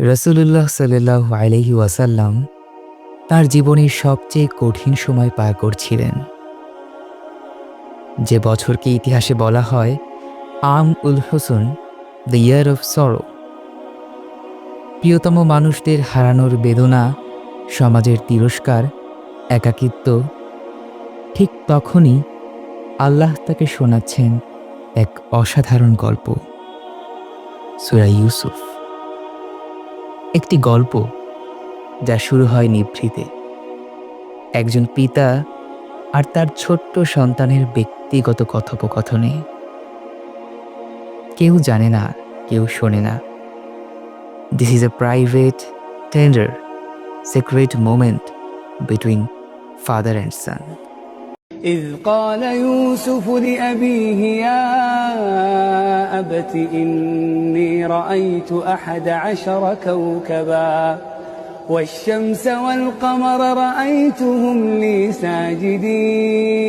রসুল্লাহ সাল্লাহ আলহি ওয়াসাল্লাম তার জীবনের সবচেয়ে কঠিন সময় পার করছিলেন। যে বছরকে ইতিহাসে বলা হয় আম উল Hossain, the year of sorrow. প্রিয়তম মানুষদের হারানোর বেদনা, সমাজের তিরস্কার, একাকিত্ব, ঠিক তখনই আল্লাহ তাকে শোনাচ্ছেন এক অসাধারণ গল্প। সুরা ইউসুফ। একটি গল্প যা শুরু হয় নিভৃতে একজন পিতা আর তার ছোট্ট সন্তানের ব্যক্তিগত কথোপকথনে কেউ জানে না কেউ শোনে না this is a private tender secret moment between father and son إذ قال يوسف لأبيه يا أبت إني رأيت أحد عشر كوكبا والشمس والقمر رأيتهم لي ساجدين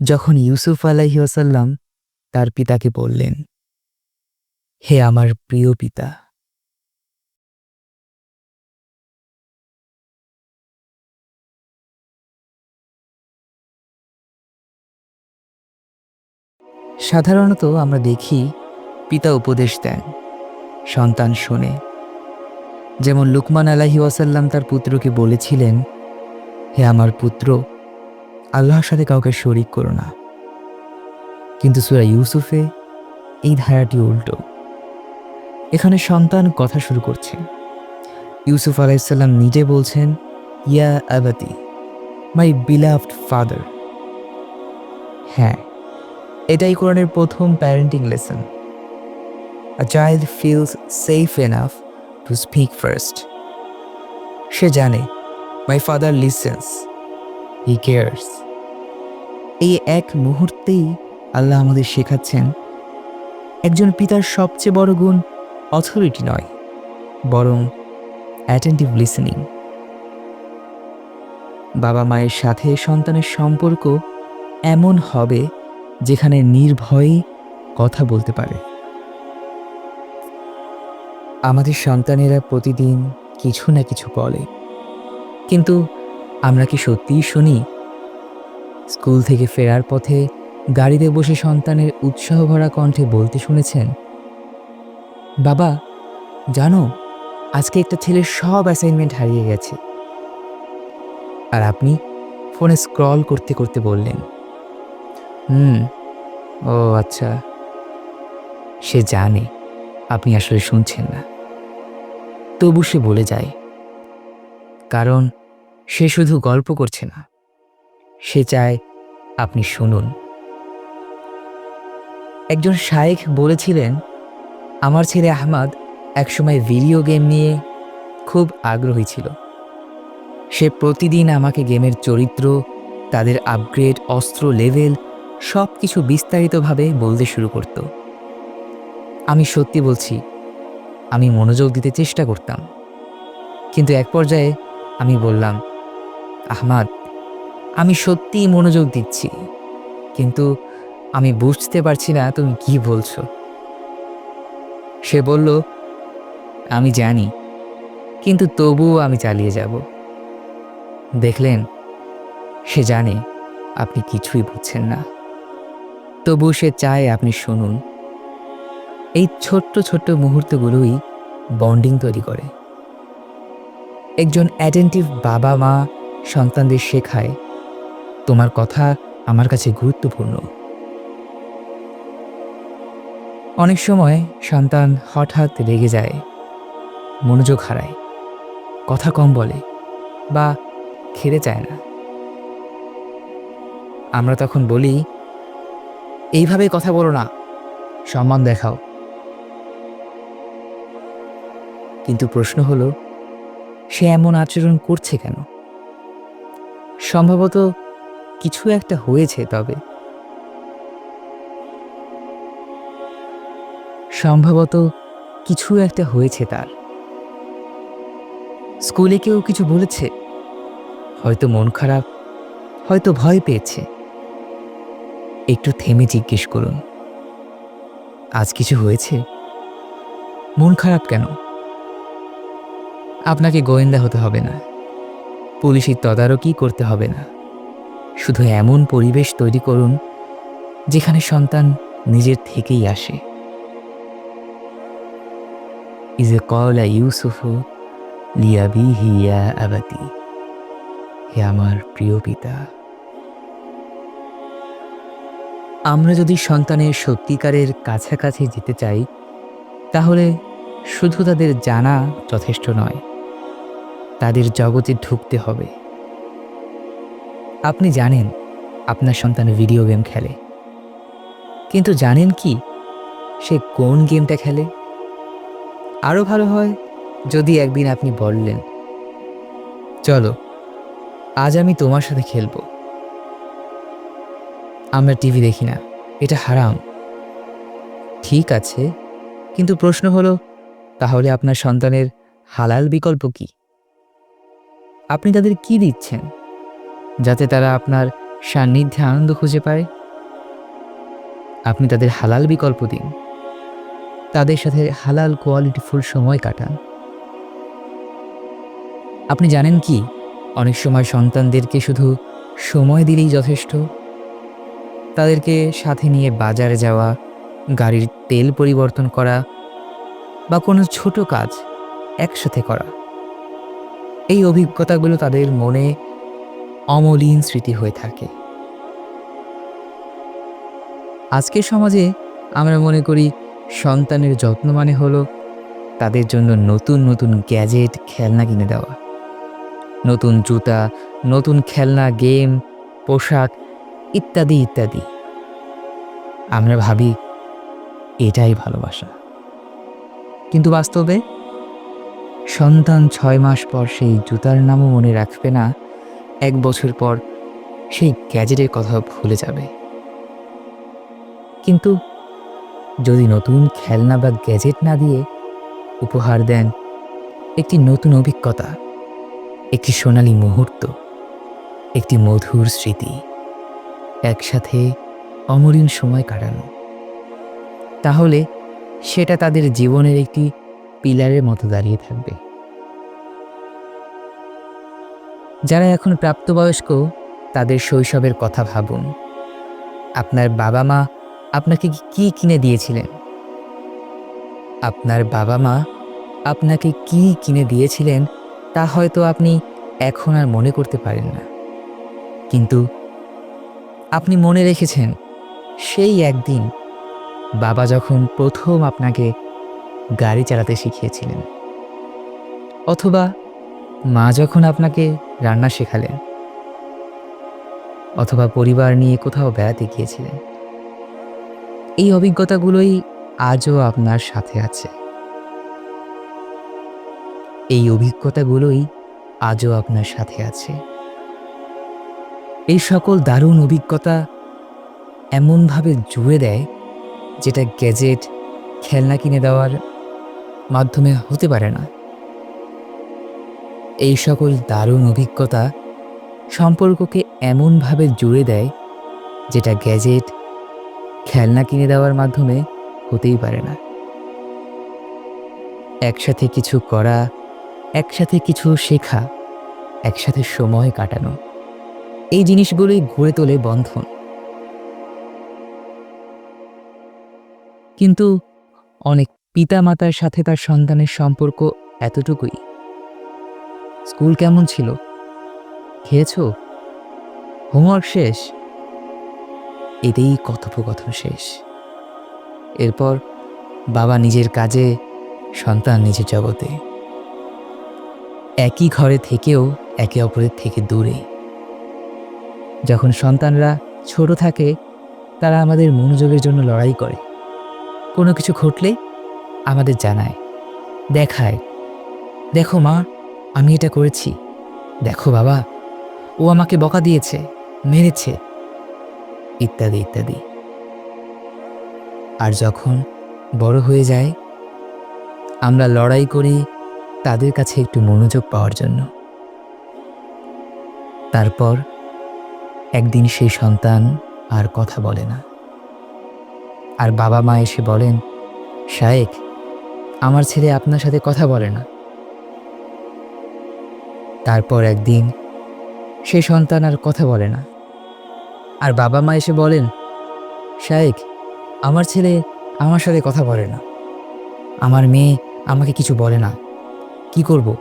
যখন ইউসুফ আলাহি ওসাল্লাম তার পিতাকে বললেন হে আমার প্রিয় পিতা সাধারণত আমরা দেখি পিতা উপদেশ দেন, সন্তান শোনে। যেমন লুকমান আলাহি ওয়াসাল্লাম তার পুত্রকে বলেছিলেন, হে আমার পুত্র, আল্লাহর সাথে কাউকে শরিক করো না। কিন্তু সুরা ইউসুফে এই ধারাটি উল্টো। এখানে সন্তান কথা শুরু করছে। ইউসুফ আলাইসাল্লাম নিজে বলছেন, ইয়া আবাতি, মাই বিলাভড ফাদার। হ্যাঁ এটাই কোরআনের প্রথম parenting lesson a child feels safe enough to speak first সে জানে my father listens he cares এই এক মুহূর্তেই আল্লাহ আমাদের শেখাচ্ছেন, একজন পিতার সবচেয়ে বড় গুণ অথরিটি নয়, বরং অ্যাটেন্টিভ লিসেনিং বাবা মায়ের সাথে সন্তানের সম্পর্ক এমন হবে যেখানে নির্ভয়ে কথা বলতে পারে। আমাদের সন্তানেরা প্রতিদিন কিছু না কিছু বলে। কিন্তু আমরা কি সত্যিই শুনি? স্কুল থেকে ফেরার পথে গাড়িতে বসে সন্তানের উৎসাহ ভরা কণ্ঠে বলতে শুনেছেন, বাবা, জানো, আজকে একটা ছেলের সব অ্যাসাইনমেন্ট হারিয়ে গেছে। আর আপনি ফোনে স্ক্রল করতে করতে বললেন হুম। ও আচ্ছা। সে জানে, আপনি আসলে শুনছেন না। তবু সে বলে যায়, কারণ সে শুধু গল্প করছে না। সে চায় আপনি শুনুন। একজন শায়েখ বলেছিলেন, আমার ছেলে আহমাদ একসময় ভিডিও গেম নিয়ে খুব আগ্রহী ছিল। সে প্রতিদিন আমাকে গেমের চরিত্র, তাদের আপগ্রেড অস্ত্র লেভেল সব কিছু বিস্তারিতভাবে বলতে শুরু করত। আমি সত্যি বলছি, আমি মনোযোগ দিতে চেষ্টা করতাম। কিন্তু এক পর্যায়ে আমি বললাম, আহমাদ, আমি সত্যিই মনোযোগ দিচ্ছি, কিন্তু আমি বুঝতে পারছি না তুমি কি বলছো। সে বলল, আমি জানি, কিন্তু তবুও আমি চালিয়ে যাব। দেখলেন, সে জানে, আপনি কিছুই বুঝছেন না। তবু সে চায় আপনি শুনুন। এই ছোট্ট ছোট্ট মুহূর্তগুলোই বন্ডিং তৈরি করে। একজন অ্যাটেন্টিভ বাবা মা সন্তানদের শেখায়, তোমার কথা আমার কাছে গুরুত্বপূর্ণ। অনেক সময় সন্তান হঠাৎ রেগে যায়, মনোযোগ হারায়, কথা কম বলে বা খেতে চায় না। আমরা তখন বলি এইভাবে কথা বলো না। সম্মান দেখাও। কিন্তু প্রশ্ন হলো, সে এমন আচরণ করছে কেন? সম্ভবত কিছু একটা হয়েছে তবে। সম্ভবত কিছু একটা হয়েছে তার। স্কুলে কেউ কিছু বলেছে? হয়তো মন খারাপ, হয়তো ভয় পেয়েছে। একটু থেমে জিজ্ঞেস করুন। আজ কিছু হয়েছে? মন খারাপ কেন? আপনাকে গোয়েন্দা হতে হবে না। পুলিশের তদারকি করতে হবে না। শুধু এমন পরিবেশ তৈরি করুন, যেখানে সন্তান নিজের থেকেই আসে। ইজে কলা ইউসুফু লিয়াবিহি ইয়া আবাতি হে আমার প্রিয় পিতা। আমরা যদি সন্তানের সত্যিকারের কাছাকাছি যেতে চাই, তাহলে শুধু তাদের জানা যথেষ্ট নয়, তাদের জগতে ঢুকতে হবে। আপনি জানেন আপনার সন্তান ভিডিও গেম খেলে। কিন্তু জানেন কি, সে কোন গেমটা খেলে? আরও ভালো হয় যদি একদিন আপনি বললেন, চলো, আজ আমি তোমার সাথে খেলব। আমরা টিভি দেখি না। এটা হারাম। ঠিক আছে, কিন্তু প্রশ্ন হলো, তাহলে আপনার সন্তানের হালাল বিকল্প কি? আপনি তাদের কি দিচ্ছেন, যাতে তারা আপনার সান্নিধ্যে আনন্দ খুঁজে পায়? আপনি তাদের হালাল বিকল্প দিন। তাদের সাথে হালাল কোয়ালিটিফুল সময় কাটান। আপনি জানেন কি, অনেক সময় সন্তানদেরকে শুধু সময় দিলেই যথেষ্ট। তাদেরকে সাথে নিয়ে বাজারে যাওয়া, গাড়ির তেল পরিবর্তন করা বা কোনো ছোট কাজ একসাথে করা। এই অভিজ্ঞতাগুলো তাদের মনে অমলিন স্মৃতি হয়ে থাকে। আজকের সমাজে আমরা মনে করি সন্তানের যত্ন মানে হলো তাদের জন্য নতুন নতুন গ্যাজেট খেলনা কিনে দেওয়া। নতুন জুতা, নতুন খেলনা, গেম, পোশাক ইত্যাদি ইত্যাদি। আমরা ভাবি, এটাই ভালোবাসা। কিন্তু বাস্তবে, সন্তান ছয় মাস পর সেই জুতার নামও মনে রাখবে না, এক বছর পর সেই গ্যাজেটের কথা ভুলে যাবে। কিন্তু যদি নতুন খেলনা বা গ্যাজেট না দিয়ে উপহার দেন, একটি নতুন অভিজ্ঞতা, একটি সোনালী মুহূর্ত, একটি মধুর স্মৃতি। একসাথে অমলিন সময় কাটানো। তাহলে সেটা তাদের জীবনের একটি পিলারের মতো দাঁড়িয়ে থাকবে। যারা এখন প্রাপ্তবয়স্ক, তাদের শৈশবের কথা ভাবুন। আপনার বাবা মা আপনাকে কি কিনে দিয়েছিলেন? আপনার বাবা মা আপনাকে কি কিনে দিয়েছিলেন, তা হয়তো আপনি এখন আর মনে করতে পারেন না। কিন্তু আপনি মনে রেখেছেন, সেই একদিন বাবা যখন প্রথম আপনাকে গাড়ি চালাতে শিখিয়েছিলেন, অথবা মা যখন আপনাকে রান্না শেখালেন, অথবা পরিবার নিয়ে কোথাও বেড়াতে গিয়েছিলেন, এই অভিজ্ঞতাগুলোই আজও আপনার সাথে আছে। এই অভিজ্ঞতাগুলোই আজও আপনার সাথে আছে। এই সকল দারুণ অভিজ্ঞতা এমনভাবে জুড়ে দেয় যেটা গ্যাজেট, খেলনা কিনে দেওয়ার মাধ্যমে হতে পারে না। এই সকল দারুণ অভিজ্ঞতা সম্পর্ককে এমনভাবে জুড়ে দেয় যেটা গ্যাজেট, খেলনা কিনে দেওয়ার মাধ্যমে হতেই পারে না। একসাথে কিছু করা, একসাথে কিছু শেখা, একসাথে সময় কাটানো। এই জিনিসগুলোই গড়ে তোলে বন্ধন। কিন্তু অনেক পিতামাতার সাথে তার সন্তানের সম্পর্ক এতটুকুই। স্কুল কেমন ছিল? খেয়েছ? হোমওয়ার্ক শেষ? এতেই কথোপকথন শেষ। এরপর বাবা নিজের কাজে, সন্তান নিজের জগতে। একই ঘরে থেকেও একে অপরের থেকে দূরে। যখন সন্তানরা ছোট থাকে, তারা আমাদের মনোযোগের জন্য লড়াই করে। কোনো কিছু ঘটলে আমাদের জানায়, দেখায়, দেখো মা, আমি এটা করেছি। দেখো বাবা, ও আমাকে বকা দিয়েছে, মেরেছে। ইত্যাদি ইত্যাদি। আর যখন বড় হয়ে যায়, আমরা লড়াই করি তাদের কাছে একটু মনোযোগ পাওয়ার জন্য। তারপর একদিন সেই সন্তান আর কথা বলে না। আর বাবা মা এসে বলেন, শায়েক, আমার ছেলে আপনার সাথে কথা বলে না। তারপর একদিন সে সন্তান আর কথা বলে না। আর বাবা মা এসে বলেন, শায়েক, আমার ছেলে আমার সাথে কথা বলে না। আমার মেয়ে আমাকে কিছু বলে না। কি করব?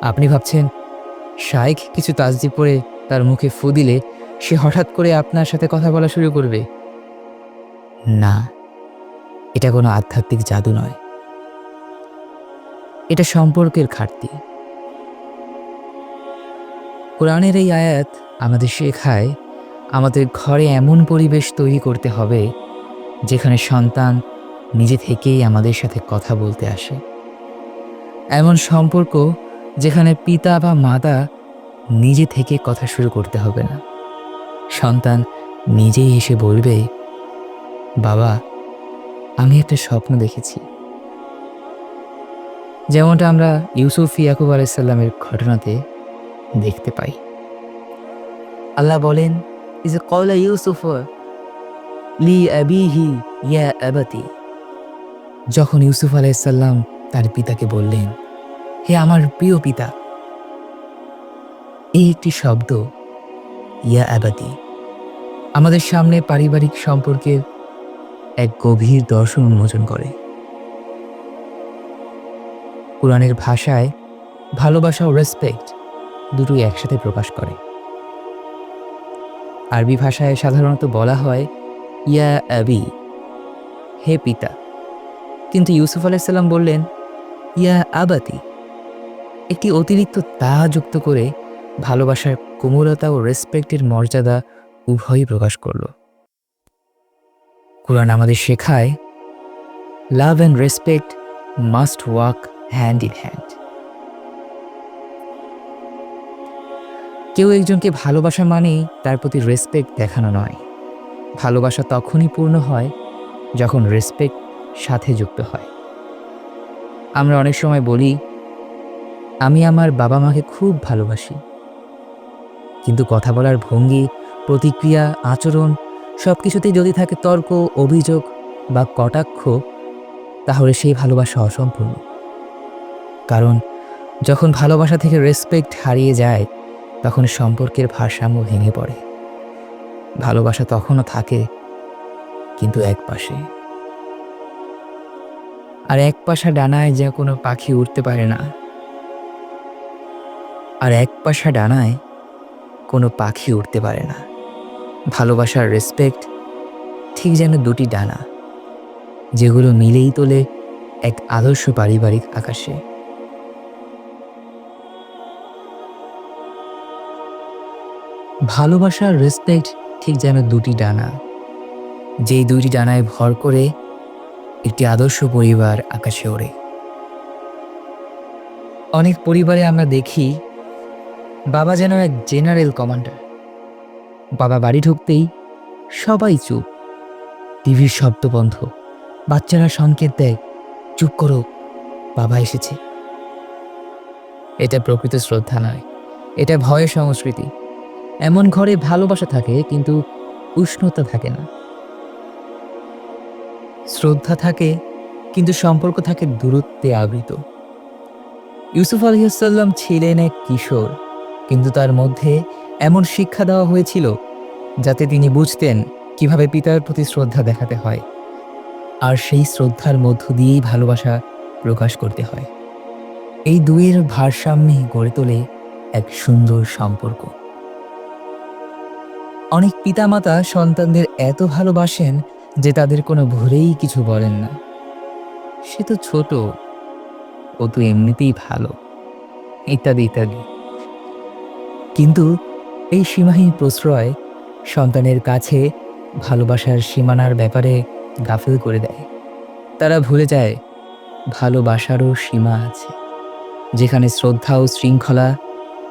আপনি ভাবছেন, শায়েক, কিছু তাজদি পরে তার মুখে ফু দিলে সে হঠাৎ করে আপনার সাথে কথা বলা শুরু করবে। না, এটা কোনো আধ্যাত্মিক জাদু নয়। এটা সম্পর্কের ঘাটতি। কোরআনের এই আয়াত আমাদের শেখায় আমাদের ঘরে এমন পরিবেশ তৈরি করতে হবে যেখানে সন্তান নিজে থেকেই আমাদের সাথে কথা বলতে আসে। এমন সম্পর্ক যেখানে পিতা বা মাতা নিজে থেকে কথা শুরু করতে হবে না। সন্তান নিজেই এসে বলবে, বাবা, আমি একটা স্বপ্ন দেখেছি। যেমনটা আমরা ইউসুফ ইয়াকুব আলাইসাল্লামের ঘটনাতে দেখতে পাই। আল্লাহ বলেন, ইজ কলা ইউসুফ লি আবিহি ইয়া আবাতি। যখন ইউসুফ আলাইসাল্লাম তার পিতাকে বললেন, হে আমার প্রিয় পিতা এই একটি শব্দ, ইয়া আবাতি আমাদের সামনে পারিবারিক সম্পর্কের এক গভীর দর্শন উন্মোচন করে। কোরআনের ভাষায় ভালোবাসা ও রেসপেক্ট দুটোই একসাথে প্রকাশ করে। আরবি ভাষায় সাধারণত বলা হয়, ইয়া আবি, হে পিতা। কিন্তু ইউসুফ আলাইসাল্লাম বললেন, ইয়া আবাতি একটি অতিরিক্ত তা যুক্ত করে ভালোবাসার কোমলতা ও রেসপেক্টের মর্যাদা উভয়ই প্রকাশ করল। কোরআন আমাদের শেখায় love and respect must walk hand in hand কেউ একজনকে ভালোবাসা মানেই তার প্রতি রেসপেক্ট দেখানো নয়। ভালোবাসা তখনই পূর্ণ হয় যখন রেসপেক্ট সাথে যুক্ত হয়। আমরা অনেক সময় বলি, আমি আমার বাবা মাকে খুব ভালোবাসি। কিন্তু কথা বলার ভঙ্গি, প্রতিক্রিয়া, আচরণ সব কিছুতেই যদি থাকে তর্ক, অভিযোগ বা কটাক্ষ, তাহলে সেই ভালোবাসা অসম্পূর্ণ। কারণ যখন ভালোবাসা থেকে রেসপেক্ট হারিয়ে যায়, তখন সম্পর্কের ভারসাম্য ভেঙে পড়ে। ভালোবাসা তখনও থাকে কিন্তু এক পাশে। আর এক পাশা ডানায় যা কোনো পাখি উঠতে পারে না। আর এক পাশা ডানায় কোনো পাখি উঠতে পারে না। ভালোবাসার রেসপেক্ট ঠিক যেন দুটি ডানা, যেগুলো মিলেই তোলে এক আদর্শ পারিবারিক আকাশে। ভালোবাসার রেসপেক্ট ঠিক যেন দুটি ডানা, যেই দুইটি ডানায় ভর করে একটি আদর্শ পরিবার আকাশে ওড়ে। অনেক পরিবারে আমরা দেখি বাবা যেন এক জেনারেল কমান্ডার। বাবা বাড়ি ঢুকতেই সবাই চুপ। টিভির শব্দ বন্ধ। বাচ্চারা সংকেত দেয়, চুপ করো, বাবা এসেছে। এটা প্রকৃত শ্রদ্ধা নয়। এটা ভয়ের সংস্কৃতি। এমন ঘরে ভালোবাসা থাকে, কিন্তু উষ্ণতা থাকে না। শ্রদ্ধা থাকে, কিন্তু সম্পর্ক থাকে দূরত্বে আবৃত। ইউসুফ আলহিসাল্লাম ছিলেন এক কিশোর। কিন্তু তার মধ্যে এমন শিক্ষা দেওয়া হয়েছিল যাতে তিনি বুঝতেন কীভাবে পিতার প্রতি শ্রদ্ধা দেখাতে হয় আর সেই শ্রদ্ধার মধ্য দিয়েই ভালোবাসা প্রকাশ করতে হয়। এই দুয়ের ভারসাম্যে গড়ে তোলে এক সুন্দর সম্পর্ক। অনেক পিতামাতা সন্তানদের এত ভালোবাসেন যে তাদের কোনো ভুলেই কিছু বলেন না। সে তো ছোট, ও তো এমনিতেই ভালো, ইত্যাদি ইত্যাদি। কিন্তু এই সীমাহীন প্রশ্রয় সন্তানের কাছে ভালোবাসার সীমানার ব্যাপারে গাফিল করে দেয়। তারা ভুলে যায়, ভালোবাসারও সীমা আছে, যেখানে শ্রদ্ধা ও শৃঙ্খলা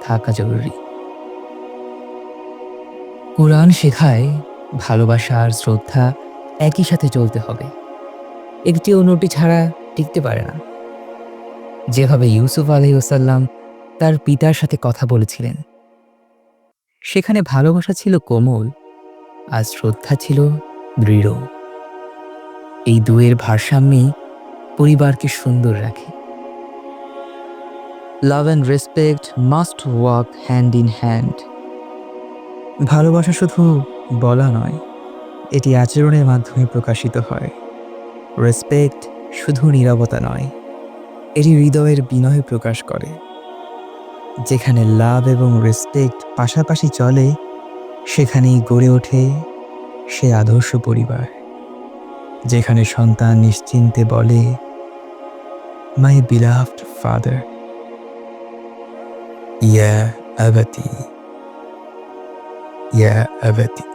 থাকা জরুরি। কোরআন শেখায় ভালোবাসা আর শ্রদ্ধা একই সাথে চলতে হবে। একটি অন্যটি ছাড়া টিকতে পারে না। যেভাবে ইউসুফ আলহি ওসাল্লাম তার পিতার সাথে কথা বলেছিলেন সেখানে ভালোবাসা ছিল কোমল, আর শ্রদ্ধা ছিল দৃঢ়। এই দুয়ের ভারসাম্যেই পরিবারকে সুন্দর রাখে। Love and respect must walk hand in hand ভালোবাসা শুধু বলা নয়, এটি আচরণের মাধ্যমে প্রকাশিত হয়। রেসপেক্ট শুধু নীরবতা নয়, এটি হৃদয়ের বিনয় প্রকাশ করে। যেখানে লাভ এবং রেসপেক্ট পাশাপাশি চলে, সেখানেই গড়ে ওঠে সে আদর্শ পরিবার। যেখানে সন্তান নিশ্চিন্তে বলে মাই বিলাভড ফাদার ইয়া আবতি ইয়া আবাতি